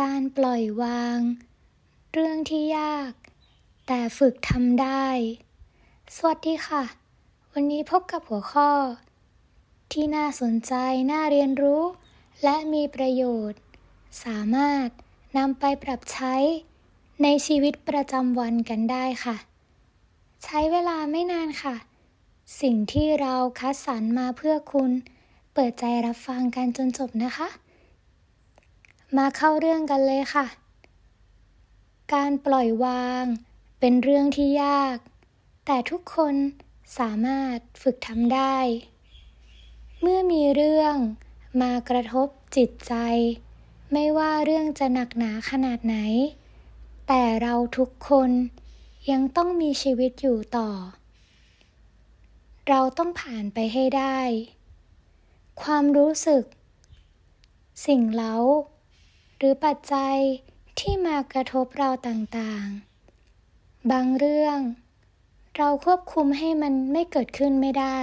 การปล่อยวาง เรื่องที่ยาก แต่ฝึกทำได้ สวัสดีค่ะ วันนี้พบกับหัวข้อ ที่น่าสนใจ น่าเรียนรู้ และมีประโยชน์ สามารถนำไปปรับใช้ในชีวิตประจำวันกันได้ค่ะ ใช้เวลาไม่นานค่ะ สิ่งที่เราคัดสรรมาเพื่อคุณ เปิดใจรับฟังกันจนจบนะคะ มาเข้าเรื่องกันเลยค่ะ การปล่อยวางเป็นเรื่องที่ยาก แต่ทุกคนสามารถฝึกทำได้ เมื่อมีเรื่องมากระทบจิตใจ ไม่ว่าเรื่องจะหนักหนาขนาดไหน แต่เราทุกคนยังต้องมีชีวิตอยู่ต่อ เราต้องผ่านไปให้ได้ ความรู้สึก สิ่งเล้า รือปัจจัยที่มากระทบเราต่างๆ บางเรื่อง เราควบคุมให้มันไม่เกิดขึ้นไม่ได้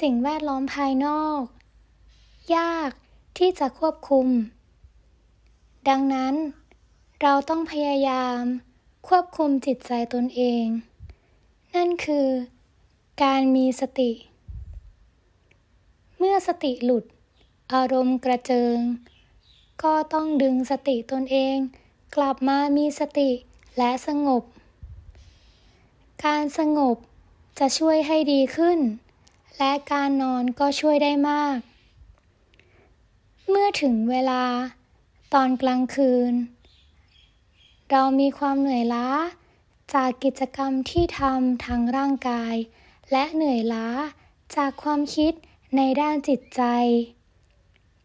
สิ่งแวดล้อมภายนอก ยากที่จะควบคุม ดังนั้น เราต้องพยายามควบคุมจิตใจตนเอง นั่นคือ การมีสติ เมื่อสติหลุด อารมณ์กระเจิง ก็ต้องดึงสติตนเอง กลับมามีสติและสงบ การสงบจะช่วยให้ดีขึ้น และการนอนก็ช่วยได้มาก เมื่อถึงเวลาตอนกลางคืน เรามีความเหนื่อยล้า จากกิจกรรมที่ทำทางร่างกาย และเหนื่อยล้าจากความคิดในด้านจิตใจ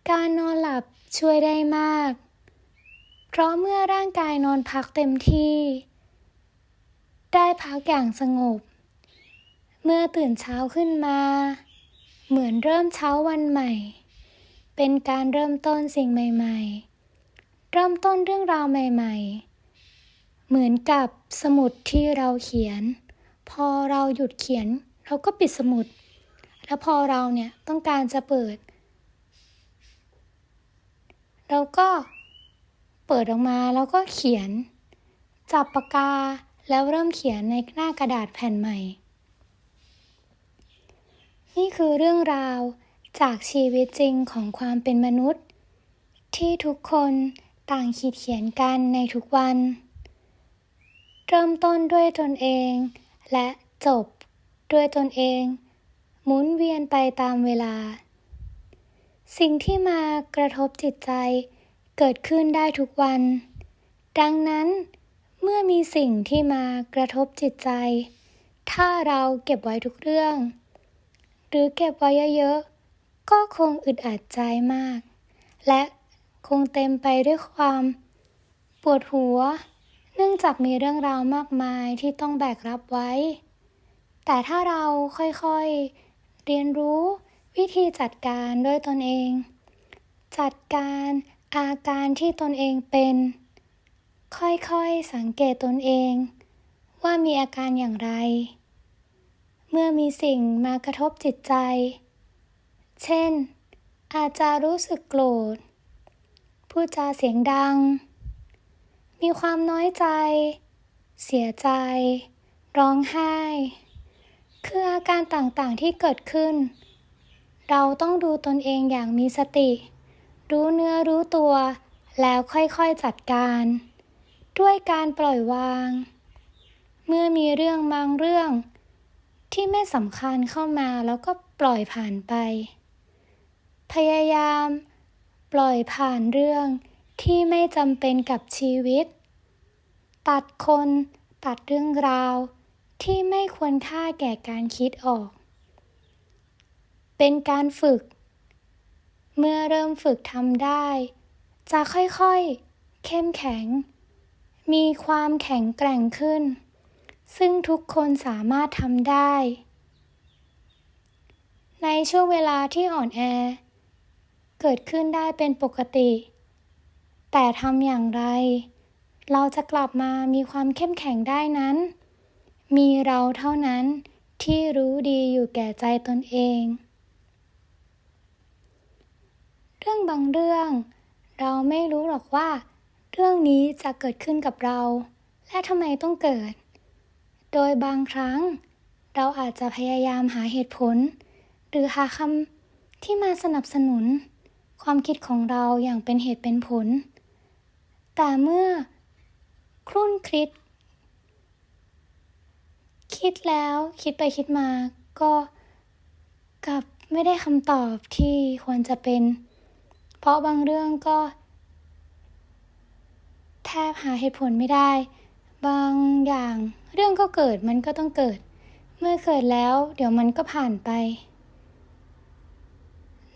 การนอนหลับ ช่วยได้มาก เพราะเมื่อร่างกายนอนพักเต็มที่ ได้พักอย่างสงบ เมื่อตื่นเช้าขึ้นมา เหมือนเริ่มเช้าวันใหม่ เป็นการเริ่มต้นสิ่งใหม่ ๆ เริ่มต้นเรื่องราวใหม่ ๆ เหมือนกับสมุดที่เราเขียน พอเราหยุดเขียนเราก็ปิดสมุด แล้วพอเราเนี่ยต้องการจะเปิด เราก็เปิดออกมาแล้วก็เขียน จับปากกาแล้วเริ่มเขียนในหน้ากระดาษแผ่นใหม่ นี่คือเรื่องราวจากชีวิตจริงของความเป็นมนุษย์ ที่ทุกคนต่างขีดเขียนกันในทุกวัน เริ่มต้นด้วยตนเอง และจบด้วยตนเอง หมุนเวียนไปตามเวลา สิ่งที่มากระทบจิตใจเกิดขึ้นได้ทุกวัน ดังนั้น เมื่อมีสิ่งที่มากระทบจิตใจ ถ้าเราเก็บไว้ทุกเรื่อง หรือเก็บไว้เยอะๆ ก็คงอึดอัดใจมาก และคงเต็มไปด้วยความปวดหัว เนื่องจากมีเรื่องราวมากมายที่ต้องแบกรับไว้ แต่ถ้าเราค่อยๆ เรียนรู้ วิธีจัดการด้วยตนเอง จัดการอาการที่ตนเองเป็น ค่อยๆสังเกตตนเอง ว่ามีอาการอย่างไร เมื่อมีสิ่งมากระทบจิตใจ เช่น อาจจะรู้สึกโกรธพูดจาเสียงดัง มีความน้อยใจ เสียใจ ร้องไห้ คืออาการต่างๆที่เกิดขึ้น เราต้องดูตนเองอย่างมีสติ รู้เนื้อรู้ตัว แล้วค่อยๆจัดการ ด้วยการปล่อยวาง เมื่อมีเรื่องบางเรื่อง ที่ไม่สำคัญเข้ามาแล้วก็ปล่อยผ่านไป พยายามปล่อยผ่านเรื่องที่ไม่จำเป็นกับชีวิต ตัดคนตัดเรื่องราว ที่ไม่ควรค่าแก่การคิดออก เป็นการฝึก เมื่อเริ่มฝึกทำได้ จะค่อยๆ เข้มแข็ง มีความแข็งแกร่งขึ้น ซึ่งทุกคนสามารถทำได้ ในช่วงเวลาที่อ่อนแอ เกิดขึ้นได้เป็นปกติ แต่ทำอย่างไร เราจะกลับมามีความเข้มแข็งได้นั้น มีเราเท่านั้นที่รู้ดีอยู่แก่ใจตนเอง เรื่องบางเรื่อง เราไม่รู้หรอกว่า เรื่องนี้จะเกิดขึ้นกับเรา และทำไมต้องเกิด โดยบางครั้ง เราอาจจะพยายามหาเหตุผล หรือหาคำที่มาสนับสนุน ความคิดของเราอย่างเป็นเหตุเป็นผล แต่เมื่อครุ่นคิด คิดแล้วคิดไปคิดมาก็กลับไม่ได้คำตอบที่ควรจะเป็น เพราะบางเรื่องก็ แทบหาเหตุผลไม่ได้ บางอย่างเรื่องก็เกิดมันก็ต้องเกิด เมื่อเกิดแล้ว เดี๋ยวมันก็ผ่านไป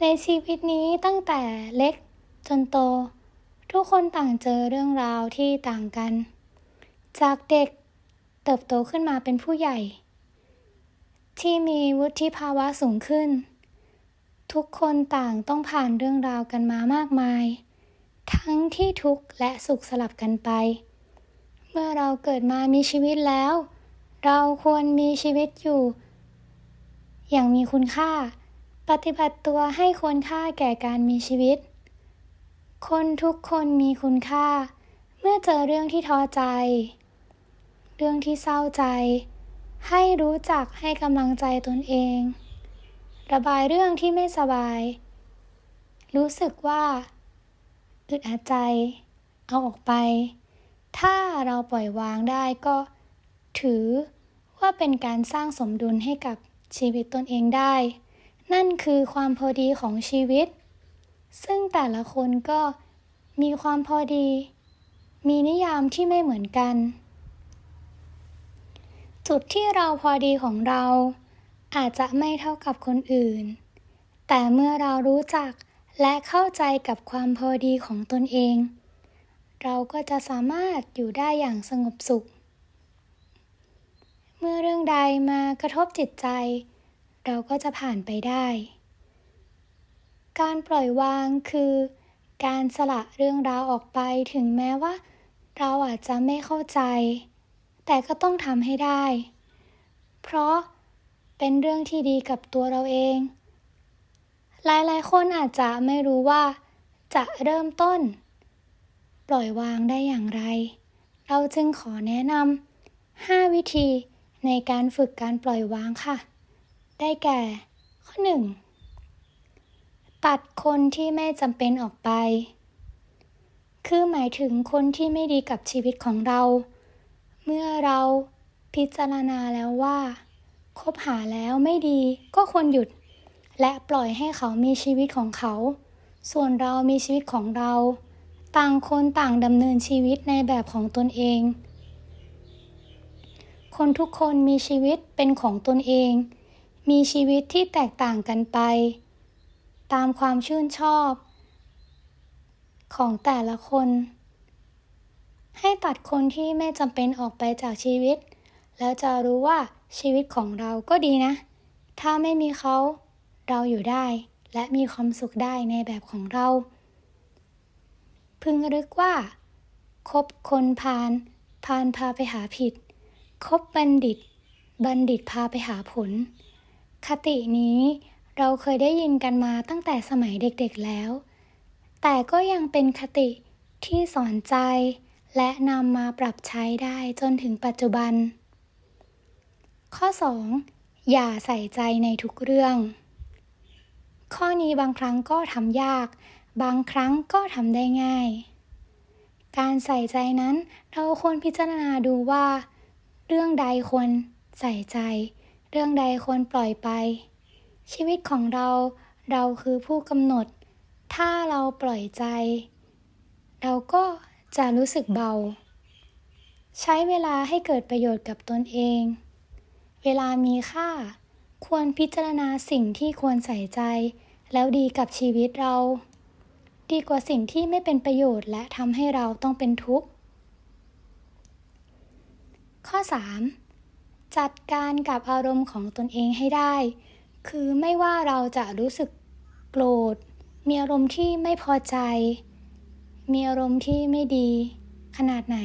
ในชีวิตนี้ตั้งแต่เล็กจนโต ทุกคนต่างเจอเรื่องราวที่ต่างกัน จากเด็กเติบโตขึ้นมาเป็นผู้ใหญ่ ที่มีวุฒิภาวะสูงขึ้น ทุกคนต่างต้องผ่านเรื่องราวกันมามากมาย ทั้งที่ทุกข์และสุขสลับกันไป เมื่อเราเกิดมามีชีวิตแล้ว เราควรมีชีวิตอยู่ อย่างมีคุณค่า ปฏิบัติตัวให้ควรค่าแก่การมีชีวิต คนทุกคนมีคุณค่า เมื่อเจอเรื่องที่ท้อใจ เรื่องที่เศร้าใจ ให้รู้จักให้กำลังใจตนเอง ระบายเรื่องที่ไม่สบาย รู้สึกว่าอึดอัดใจ เอาออกไป ถ้าเราปล่อยวางได้ก็ถือว่าเป็นการสร้างสมดุลให้กับชีวิตตนเองได้ นั่นคือความพอดีของชีวิต ซึ่งแต่ละคนก็มีความพอดี มีนิยามที่ไม่เหมือนกัน จุดที่เราพอดีของเรา อาจจะไม่เท่ากับคนอื่น แต่เมื่อเรารู้จักและเข้าใจกับความพอดีของตนเอง เราก็จะสามารถอยู่ได้อย่างสงบสุข เมื่อเรื่องใดมากระทบจิตใจ เราก็จะผ่านไปได้ การปล่อยวางคือ การสละเรื่องราวออกไปถึงแม้ว่า เราอาจจะไม่เข้าใจ แต่ก็ต้องทำให้ได้ เพราะ เป็นเรื่องที่ดีกับตัวเราเอง หลายๆ คนอาจจะไม่รู้ว่า จะเริ่มต้น ปล่อยวางได้อย่างไร เราจึงขอแนะนำ5วิธีในการฝึกการปล่อยวางค่ะ ได้แก่ ข้อ 1. ตัดคนที่ไม่จำเป็นออกไป คือหมายถึงคนที่ไม่ดีกับชีวิตของเรา เมื่อเราพิจารณาแล้วว่า คบหาแล้วไม่ดีก็ควรหยุด และปล่อยให้เขามีชีวิตของเขา ส่วนเรามีชีวิตของเรา ต่างคนต่างดำเนินชีวิตในแบบของตนเอง คนทุกคนมีชีวิตเป็นของตนเอง มีชีวิตที่แตกต่างกันไป ตามความชื่นชอบ ของแต่ละคน ให้ตัดคนที่ไม่จำเป็นออกไปจากชีวิต แล้วจะรู้ว่าชีวิตของเราก็ดีนะ ถ้าไม่มีเขา เราอยู่ได้ และมีความสุขได้ในแบบของเรา พึงรึกว่า คบคนพาลพาลพาไปหาผิด คบบัณฑิต บัณฑิตพาไปหาผล คตินี้เราเคยได้ยินกันมาตั้งแต่สมัยเด็กๆแล้ว แต่ก็ยังเป็นคติที่สอนใจ และนำมาปรับใช้ได้จนถึงปัจจุบัน ข้อ 2. อย่าใส่ใจในทุกเรื่อง ข้อนี้บางครั้งก็ทำยาก บางครั้งก็ทำได้ง่าย การใส่ใจนั้นเราควรพิจารณาดูว่า เรื่องใดควรใส่ใจ เรื่องใดควรปล่อยไป ชีวิตของเราเราคือผู้กำหนด ถ้าเราปล่อยใจ เราก็จะรู้สึกเบา ใช้เวลาให้เกิดประโยชน์กับตนเอง เวลามีค่า ควรพิจารณาสิ่งที่ควรใส่ใจ แล้วดีกับชีวิตเรา ดีกว่าสิ่งที่ไม่เป็นประโยชน์และทำให้เราต้องเป็นทุกข์ ข้อ 3. จัดการกับอารมณ์ของตนเองให้ได้ คือไม่ว่าเราจะรู้สึกโกรธ มีอารมณ์ที่ไม่พอใจ มีอารมณ์ที่ไม่ดี ขนาดไหน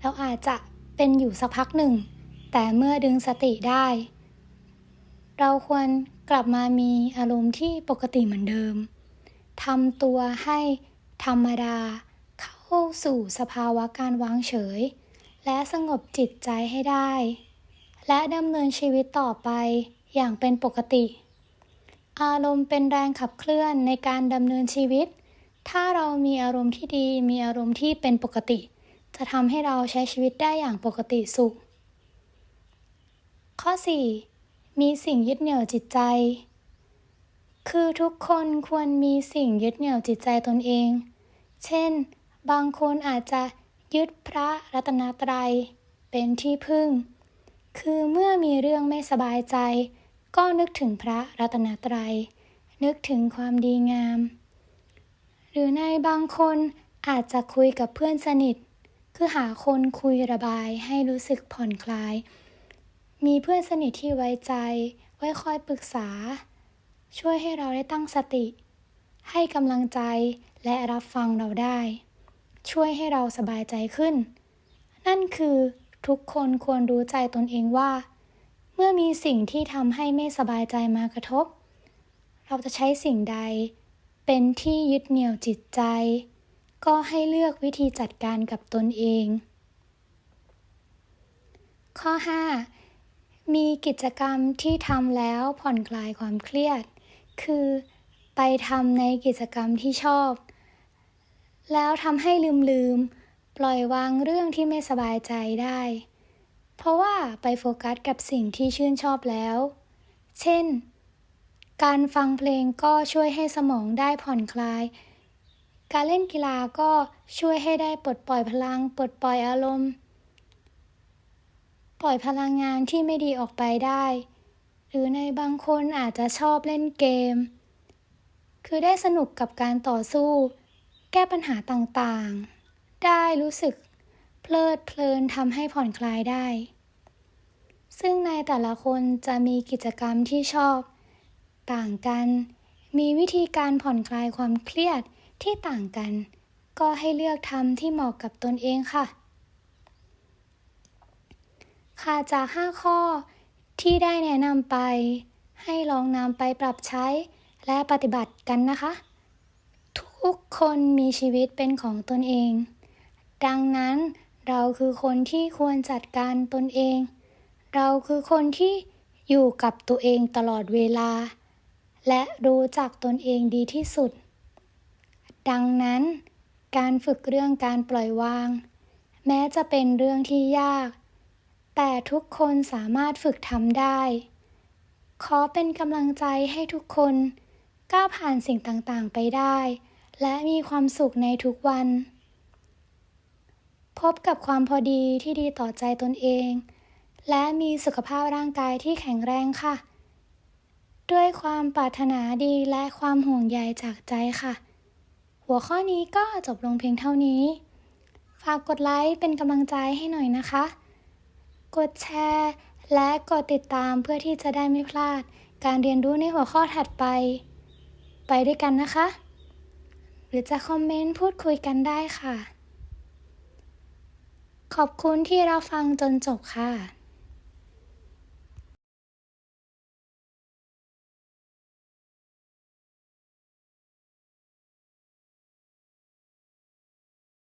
เราอาจจะเป็นอยู่สักพักหนึ่ง แต่เมื่อดึงสติได้ เราควรกลับมามีอารมณ์ที่ปกติเหมือนเดิมทำตัวให้ธรรมดา เข้าสู่สภาวะการวางเฉย และสงบจิตใจให้ได้ และดำเนินชีวิตต่อไปอย่างเป็นปกติ อารมณ์เป็นแรงขับเคลื่อนในการดำเนินชีวิต ถ้าเรามีอารมณ์ที่ดีมีอารมณ์ที่เป็นปกติ จะทำให้เราใช้ชีวิตได้อย่างปกติสุข ข้อ 4. มีสิ่งยึดเหนี่ยวจิตใจ คือทุกคนควรมีสิ่งยึดเหนี่ยวจิตใจตนเอง เช่น บางคนอาจจะยึดพระรัตนตรัย เป็นที่พึ่ง คือเมื่อมีเรื่องไม่สบายใจ ก็นึกถึงพระรัตนตรัย นึกถึงความดีงาม หรือในบางคนอาจจะคุยกับเพื่อนสนิท คือหาคนคุยระบายให้รู้สึกผ่อนคลาย มีเพื่อนสนิทที่ไว้ใจ ไว้คอยปรึกษา ช่วยให้เราได้ตั้งสติ ให้กำลังใจและรับฟังเราได้ ช่วยให้เราสบายใจขึ้น นั่นคือทุกคนควรรู้ใจตนเองว่า เมื่อมีสิ่งที่ทำให้ไม่สบายใจมากระทบ เราจะใช้สิ่งใด เป็นที่ยึดเหนี่ยวจิตใจ ก็ให้เลือกวิธีจัดการกับตนเอง ข้อ 5 มีกิจกรรมที่ทำแล้วผ่อนคลายความเครียด คือไปทำในกิจกรรมที่ชอบ แล้วทำให้ลืมลืม ปล่อยวางเรื่องที่ไม่สบายใจได้ เพราะว่าไปโฟกัสกับสิ่งที่ชื่นชอบแล้ว เช่น การฟังเพลงก็ช่วยให้สมองได้ผ่อนคลาย การเล่นกีฬาก็ช่วยให้ได้ปลดปล่อยพลัง ปลดปล่อยอารมณ์ ปล่อยพลังงานที่ไม่ดีออกไปได้ หรือในบางคนอาจจะชอบเล่นเกม คือได้สนุกกับการต่อสู้ แก้ปัญหาต่างๆ ได้รู้สึกเพลิดเพลินทำให้ผ่อนคลายได้ ซึ่งในแต่ละคนจะมีกิจกรรมที่ชอบ ต่างกัน มีวิธีการผ่อนคลายความเครียดที่ต่างกัน ก็ให้เลือกทำที่เหมาะกับตนเองค่ะ ค่ะจาก 5 ข้อ ที่ได้แนะนำไป ให้ลองนำไปปรับใช้และปฏิบัติกันนะคะ ทุกคนมีชีวิตเป็นของตนเอง ดังนั้นเราคือคนที่ควรจัดการตนเอง เราคือคนที่อยู่กับตัวเองตลอดเวลา และรู้จักตนเองดีที่สุด ดังนั้น การฝึกเรื่องการปล่อยวาง แม้จะเป็นเรื่องที่ยาก แต่ทุกคนสามารถฝึกทำได้ ขอเป็นกำลังใจให้ทุกคนก้าวผ่านสิ่งต่างๆไปได้ และมีความสุขในทุกวัน พบกับความพอดีที่ดีต่อใจตนเอง และมีสุขภาพร่างกายที่แข็งแรงค่ะ ด้วยความปรารถนาดีและความห่วงใยจากใจค่ะ หัวข้อนี้ก็จบลงเพียงเท่านี้ ฝากกดไลค์เป็นกำลังใจให้หน่อยนะคะ กดแชร์ และกดติดตามเพื่อที่จะได้ไม่พลาด การเรียนรู้ในหัวข้อถัดไป ไปด้วยกันนะคะ หรือจะคอมเมนต์พูดคุยกันได้ค่ะ ขอบคุณที่เราฟังจนจบค่ะ